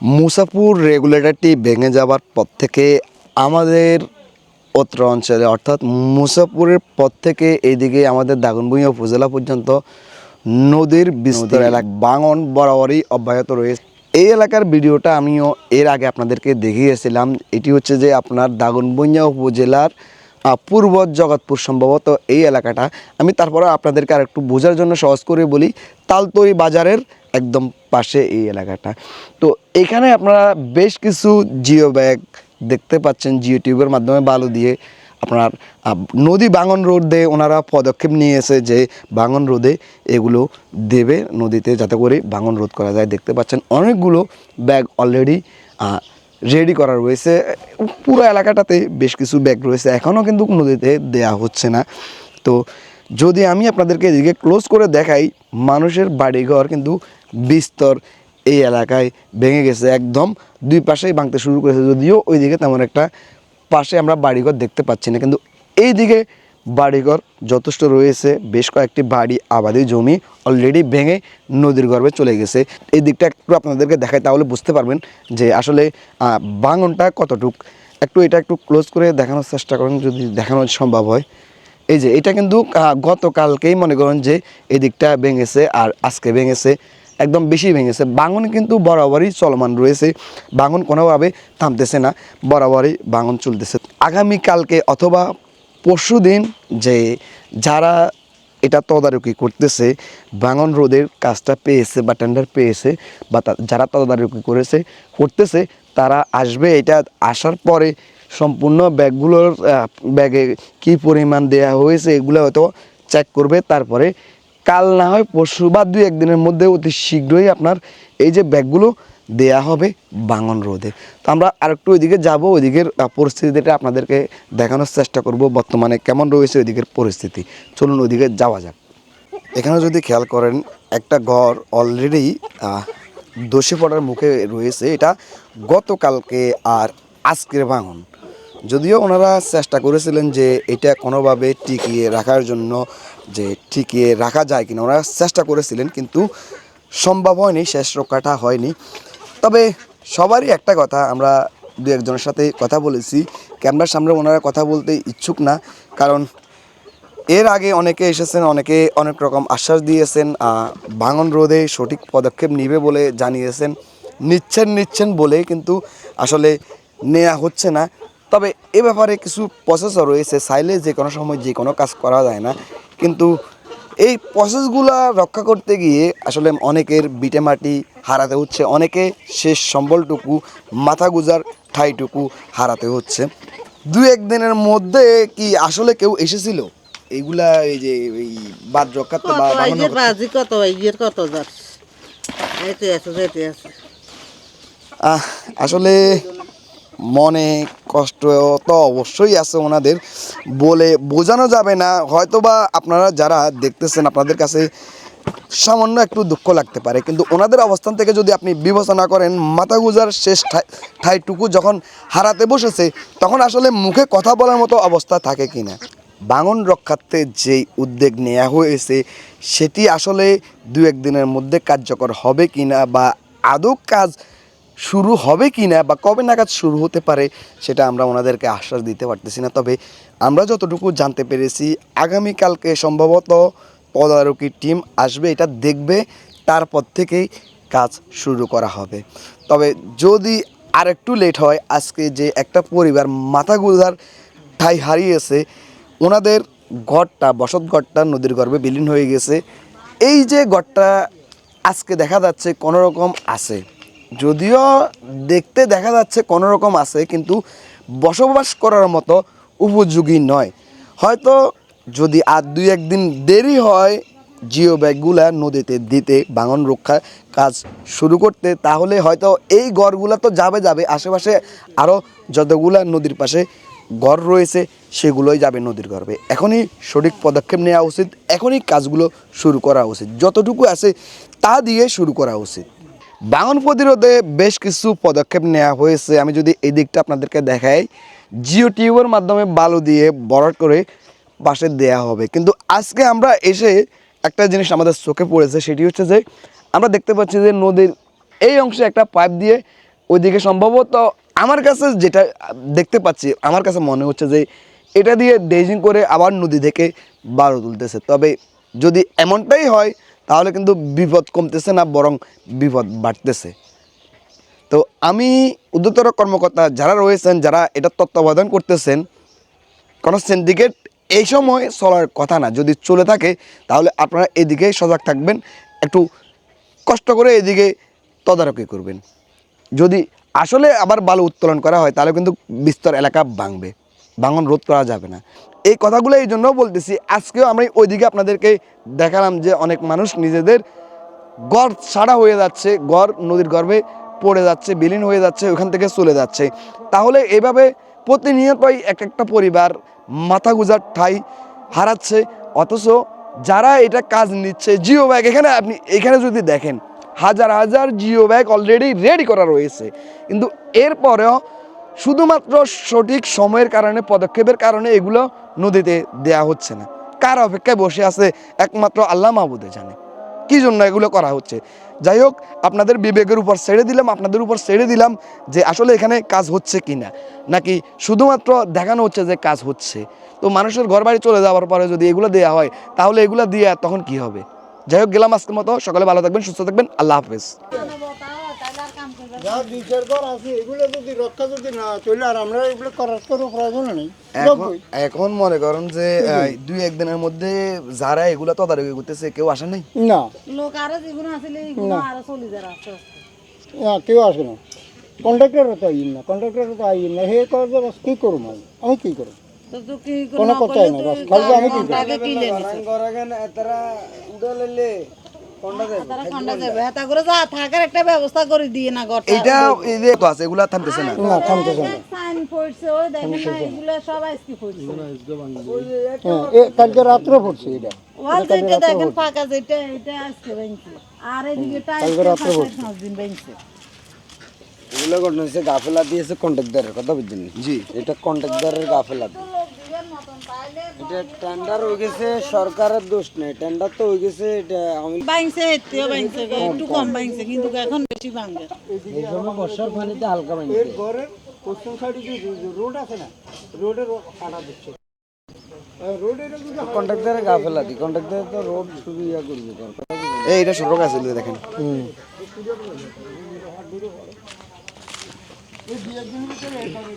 মুসাপুর রেগুলেটরটি ভেঙে যাওয়ার পর থেকে আমাদের অত্র অঞ্চলে অর্থাৎ মুসাপুরের পর থেকে এইদিকে আমাদের দাগনভূঞা উপজেলা পর্যন্ত নদীর বিস্তর এলাকা বাঙন বরাবরই অব্যাহত রয়েছে। এই এলাকার ভিডিওটা আমিও এর আগে আপনাদেরকে দেখিয়েছিলাম। এটি হচ্ছে যে আপনার দাগনভূঞা উপজেলার পূর্ব জগৎপুর সম্ভবত এই এলাকাটা। আমি তারপরে আপনাদেরকে আর একটু বোঝার জন্য সহজ করে বলি তালতরি বাজারের একদম পাশে এই এলাকাটা। তো এখানে আপনারা বেশ কিছু জিও ব্যাগ দেখতে পাচ্ছেন জিও টিউবের মাধ্যমে বালু দিয়ে। আপনার নদী বাঙন দিয়ে ওনারা পদক্ষেপ নিয়েছে যে বাঙন রোদে এগুলো দেবে নদীতে যাতে করে বাঙন রোধ করা যায়। দেখতে পাচ্ছেন অনেকগুলো ব্যাগ অলরেডি রেডি করা রয়েছে। পুরো এলাকাটাতে বেশ কিছু ব্যাগ রয়েছে। এখনও কিন্তু নদীতে দেয়া হচ্ছে না। তো যদি আমি আপনাদেরকে এদিকে ক্লোজ করে দেখাই, মানুষের বাড়িঘর কিন্তু বিস্তর। এই এলাকায় ভেঙে গেছে একদম। দুই পাশেই ভাঙতে শুরু করেছে, যদিও ওইদিকে তেমন একটা পাশে আমরা বাড়িঘর দেখতে পাচ্ছি না। কিন্তু এই দিকে বাড়িঘর যথেষ্ট রয়েছে, বেশ কয়েকটি বাড়ি, আবাদি জমি অলরেডি ভেঙে নদীর গর্ভে চলে গেছে। এই দিকটা একটু আপনাদেরকে দেখায় তাহলে বুঝতে পারবেন যে আসলে বাঙনটা কতটুক। একটু এটা একটু ক্লোজ করে দেখানোর চেষ্টা করেন, যদি দেখানো সম্ভব হয়। এই যে, এটা কিন্তু গতকালকেই মনে করেন যে এই দিকটা ভেঙেছে আর আজকে ভেঙেছে। একদম বেশি ভেঙেছে। বাঙন কিন্তু বরাবরই চলমান রয়েছে। বাঙন কোনোভাবে থামতেছে না, বরাবরই বাঙন চলতেছে। আগামীকালকে অথবা পরশু দিন যে যারা এটা তদারকি করতেছে বাঙন রোদের কাজটা পেয়েছে বা টেন্ডার পেয়েছে বা যারা তদারকি করেছে, করতেছে, তারা আসবে। এটা আসার পরে সম্পূর্ণ ব্যাগগুলোর ব্যাগে কি পরিমাণ দেয়া হয়েছে, এগুলো হয়তো চেক করবে। তারপরে কাল না হয় পরশু বা দুই একদিনের মধ্যে অতি শীঘ্রই আপনার এই যে ব্যাগগুলো দেয়া হবে বাঙন রোদে। তো আমরা আরেকটু ওইদিকে যাব, ওইদিকের পরিস্থিতিটা আপনাদেরকে দেখানোর চেষ্টা করব, বর্তমানে কেমন রয়েছে ওইদিকের পরিস্থিতি। চলুন ওইদিকে যাওয়া যাক। এখানে যদি খেয়াল করেন, একটা ঘর অলরেডি দোষে পড়ার মুখে রয়েছে। এটা গতকালকে আর আজকের ভাঙন যদিও ওনারা চেষ্টা করেছিলেন যে এটা কোনোভাবে টিকিয়ে রাখার জন্য যে টিকিয়ে রাখা যায় কিনা, ওনারা চেষ্টা করেছিলেন কিন্তু সম্ভব হয়নি, শেষ রক্ষাটা হয়নি। তবে সবারই একটা কথা, আমরা দু একজনের সাথে কথা বলেছি, ক্যামেরার সামনে ওনারা কথা বলতে ইচ্ছুক না, কারণ এর আগে অনেকে এসেছেন, অনেকে অনেক রকম আশ্বাস দিয়েছেন ভাঙন রোধে সঠিক পদক্ষেপ নিবে বলে জানিয়েছেন, নিচ্ছেন নিচ্ছেন বলে কিন্তু আসলে নেওয়া হচ্ছে না। তবে এ ব্যাপারে কিছু প্রসেসও রয়েছে চাইলে যে কোনো সময় যে কোনো কাজ করা যায় না। কিন্তু এই প্রসেসগুলা রক্ষা করতে গিয়ে আসলে অনেকের বিটে মাটি হারাতে হচ্ছে অনেকে শেষ সম্বলটুকু মাথা গুজার ঠাইটুকু হারাতে হচ্ছে। দু একদিনের মধ্যে কি আসলে কেউ এসেছিল? এইগুলা এই যে এই বাদ রক্ষাতে বা বাজি কত কত যাচ্ছে? এতে আছে যেতে আছে। আহ, আসলে মনে কষ্ট তো অবশ্যই আছে ওনাদের। বলে বোঝানো যাবে না, হয়তোবা আপনারা যারা দেখতেছেন আপনাদের কাছে সামান্য একটু দুঃখ লাগতে পারে, কিন্তু ওনাদের অবস্থান থেকে যদি আপনি বিবেচনা করেন মাথা গুজার শেষ ঠাই ঠাইটুকু যখন হারাতে বসেছে, তখন আসলে মুখে কথা বলার মতো অবস্থা থাকে কি না বাঙন রক্ষার্থে যেই উদ্যোগ নেওয়া হয়েছে, সেটি আসলে দু একদিনের মধ্যে কার্যকর হবে কিনা বা আদৌ কাজ শুরু হবে কি না বা কবে নাগাদ শুরু হতে পারে, সেটা আমরা ওনাদেরকে আশ্বাস দিতে পারতেছি না। তবে আমরা যতটুকু জানতে পেরেছি, আগামীকালকে সম্ভবত তদারকি টিম আসবে, এটা দেখবে, তারপর থেকেই কাজ শুরু করা হবে। তবে যদি আরেকটু লেট হয়, আজকে যে একটা পরিবার মাথা গুজার ঠাই হারিয়েছে, ওনাদের ঘরটা, বসত ঘরটা নদীর গর্ভে বিলীন হয়ে গেছে। এই যে ঘরটা আজকে দেখা যাচ্ছে কোনো রকম আছে। যদিও দেখতে দেখা যাচ্ছে কোনো রকম আছে, কিন্তু বসবাস করার মতো উপযোগী নয়। হয়তো যদি আর দুই একদিন দেরি হয় জিও ব্যাগগুলা নদীতে দিতে বাঙন রক্ষা কাজ শুরু করতে, তাহলে হয়তো এই গড়গুলা তো যাবে যাবে, আশেপাশে আরও যতগুলা নদীর পাশে ঘর রয়েছে, সেগুলোই যাবে নদীর গর্ভে। এখনই সঠিক পদক্ষেপ নেওয়া উচিত, এখনই কাজগুলো শুরু করা উচিত। যতটুকু আছে তা দিয়ে শুরু করা উচিত। বাঙন প্রতিরোধে বেশ কিছু পদক্ষেপ নেওয়া হয়েছে। আমি যদি এই দিকটা আপনাদেরকে দেখাই, জিও টিউবের মাধ্যমে বালু দিয়ে বরট করে পাশে দেয়া হবে। কিন্তু আজকে আমরা এসে একটা জিনিস আমাদের চোখে পড়েছে, সেটি হচ্ছে যে আমরা দেখতে পাচ্ছি যে নদীর এই অংশে একটা পাইপ দিয়ে ওইদিকে সম্ভবত আমার কাছে যেটা দেখতে পাচ্ছি, আমার কাছে মনে হচ্ছে যে এটা দিয়ে ড্রেজিং করে আবার নদী থেকে বারো তুলতেছে। তবে যদি এমনটাই হয় তাহলে কিন্তু বিপদ কমতেছে না, বরং বিপদ বাড়তেছে। তো আমি উদ্যোতর কর্মকর্তা যারা রয়েছেন, যারা এটা তত্ত্বাবধান করতেছেন, কোনো সিন্ডিকেট এই সময় চলার কথা না। যদি চলে থাকে, তাহলে আপনারা এদিকে সজাগ থাকবেন, একটু কষ্ট করে এদিকে তদারকি করবেন। যদি আসলে আবার বালু উত্তোলন করা হয়, তাহলে কিন্তু বিস্তর এলাকা ভাঙবে। ভাঙন রোধ করা যাবে না। এই কথাগুলো এই জন্য বলতেছি, আজকেও আমরা ওইদিকে আপনাদেরকে দেখালাম যে অনেক মানুষ নিজেদের গড় ছাড়া হয়ে যাচ্ছে, গড় নদীর গর্ভে পড়ে যাচ্ছে, বিলীন হয়ে যাচ্ছে, ওখান থেকে চলে যাচ্ছে। তাহলে এভাবে প্রতিনিয়তই এক একটা পরিবার মাথা গুজার ঠাই হারাচ্ছে, অথচ যারা এটা কাজ নিচ্ছে, জিও ব্যাগ, এখানে আপনি, এখানে যদি দেখেন, হাজার হাজার জিও ব্যাগ অলরেডি রেডি করা রয়েছে। কিন্তু এরপরেও শুধুমাত্র সঠিক সময়ের কারণে, পদক্ষেপের কারণে এগুলো নদীতে দেয়া হচ্ছে না। কার অপেক্ষায় বসে আছে একমাত্র আল্লাহ মাহবুদে জানে। কি জন্য এগুলো করা হচ্ছে? যাই হোক, আপনাদের বিবেকের উপর ছেড়ে দিলাম, আপনাদের উপর ছেড়ে দিলাম যে আসলে এখানে কাজ হচ্ছে কি না নাকি শুধুমাত্র দেখানো হচ্ছে যে কাজ হচ্ছে। তো মানুষের ঘর বাড়ি চলে যাওয়ার পরে যদি এগুলো দেওয়া হয়, তাহলে এগুলো দিয়ে তখন কি হবে? যাই হোক, গেলাম আজকের মতো। সকালে ভালো থাকবেন, সুস্থ থাকবেন। আল্লাহ হাফেজ। যা বিচার কর আছে এগুলো যদি রক্ষা যদি না চলে আর আমরা এগুলো করার কোনো প্রয়োজন নেই। এখন মনে করেন যে দুই একদিনের মধ্যে যারা এগুলো তদারকি করতেছে কেউ আসে নাই? না। লোক আরও যেগুলো আসলে এইগুলো আরও চলে যায় আস্তে আস্তে না কেউ আসবে না। কন্ট্রাক্টরও তো আইন না কন্ট্রাক্টরও তো আইন না। হে করে যে বাস কী করুম আমি? আমি কী করুম? তো তো কি কোনো কথাই নাই বাস খালি আমি কী করুম? তারা খন্ডা যাবে হাতা করে যা থাকার একটা ব্যবস্থা করে দিয়ে না ঘরটা এইটা এই যে তো আছে এগুলা থামতেছে না। না থামতেছে না। সাইন পড়ছে ওই দেখেন না এগুলো সব আজকে পড়ছে। এ কালকে রাত্রে পড়ছে এটা। ওয়াল যেটা দেখেন ফাঁকা যেটা এটা আজকে আর এদিকে টাইস পাঁচ দিন ভাঙছে। এগুলো ঘটনা হচ্ছে গাফেলা দিয়েছে কন্ট্রাক্টরের কথা বুঝছেন জি। এটা কন্ট্রাক্টরের গাফেলা। এটা টেন্ডার হয়ে গেছে সরকারের দোষ নেই। টেন্ডার তো হয়ে গেছে এটা আমি ভাঙছে এতেও ভাঙছে একটু কম ভাঙছে কিন্তু এখন বেশি ভাঙবে। এই সময় বর্ষার পানিতে হালকা এর ঘরের পশ্চিম সাইডে যে রোড আছে না রোডের কাটা দিচ্ছে। রোডের যদি কন্ট্রাক্টরের দি কন্ট্রাক্টর তো রোড শুরু ইয়া করবে তার কথা বুঝছেন? এই এটা সরকার আছে এগুলো দেখেন। এই ভিতরে